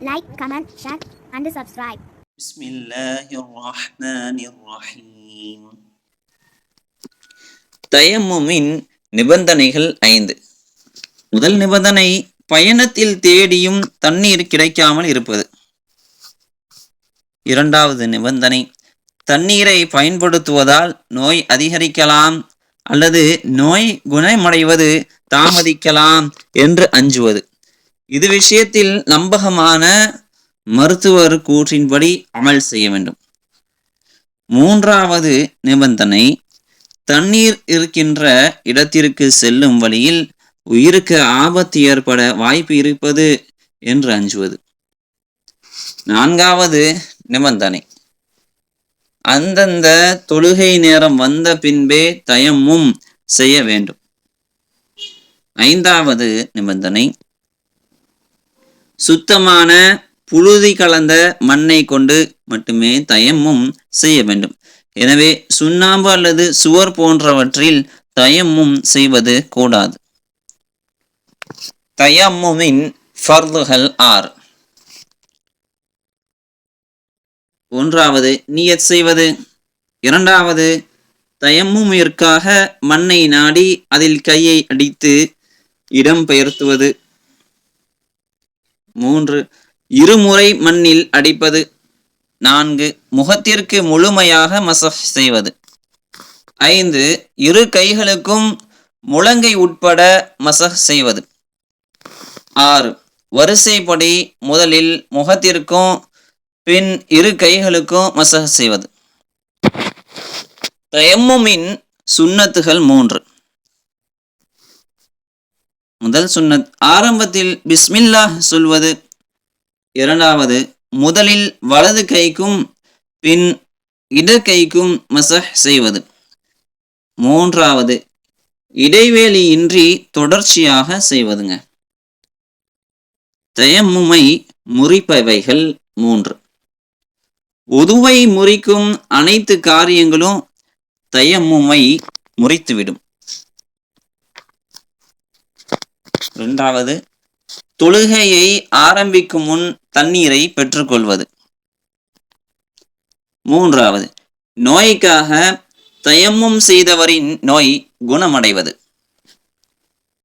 Like comment share and subscribe பிஸ்மில்லாஹிர் நிபந்தனைகள் ஐந்து. முதல் நிபந்தனை பயணத்தில் தேடியும் தண்ணீர் கிடைக்காமல் இருப்பது. இரண்டாவது நிபந்தனை தண்ணீரை பயன்படுத்துவதால் நோய் அதிகரிக்கலாம் அல்லது நோய் குணமடைவது தாமதிக்கலாம் என்று அஞ்சுவது. இது விஷயத்தில் நம்பகமான மருத்துவர் கூற்றின்படி அமல் செய்ய வேண்டும். மூன்றாவது நிபந்தனை தண்ணீர் இருக்கின்ற இடத்திற்கு செல்லும் வழியில் உயிருக்கு ஆபத்து ஏற்பட வாய்ப்பு இருப்பது என்று அஞ்சுவது. நான்காவது நிபந்தனை அந்தந்த தொழுகை நேரம் வந்த பின்பே தயமும் செய்ய வேண்டும். ஐந்தாவது நிபந்தனை சுத்தமான புழுதி கலந்த மண்ணை கொண்டு மட்டுமே தயமும் செய்ய வேண்டும். எனவே சுண்ணாம்பு அல்லது சுவர் போன்றவற்றில் தயமும் செய்வது கூடாது. தயம்முமின் ஃபர்துகள் ஆறு. ஒன்றாவது நீயத் செய்வது. இரண்டாவது தயம்முமிற்காக மண்ணை நாடி அதில் கையை அடித்து இடம் பெயர்த்துவது. மூன்று. இருமுறை மண்ணில் அடிப்பது. நான்கு. முகத்திற்கு முழுமையாக மசஹ் செய்வது. ஐந்து. இரு கைகளுக்கும் முழங்கை உட்பட மசஹ் செய்வது. ஆறு. வரிசைப்படி முதலில் முகத்திற்கும் பின் இரு கைகளுக்கும் மசஹ் செய்வது. தயம்முமின் சுன்னத்துகள் மூன்று. முதல் சுன்னத் ஆரம்பத்தில் பிஸ்மில்லாஹ் சொல்வது இரண்டாவது முதலில் வலது கைக்கும் பின் இடக்கைக்கும் மசஹ் செய்வது. மூன்றாவது இடைவேளியின்றி தொடர்ச்சியாக செய்வதுங்க. தயமுமை முறிப்பவைகள் மூன்று. உதுவை முறிக்கும் அனைத்து காரியங்களும் தயமுமை முறித்துவிடும். இரண்டாவது தொழுகையை ஆரம்பிக்கும் முன் தண்ணீரை பெற்றுக்கொள்வது. மூன்றாவது நோய்க்காக தயமும் செய்தவரின் நோய் குணமடைவது.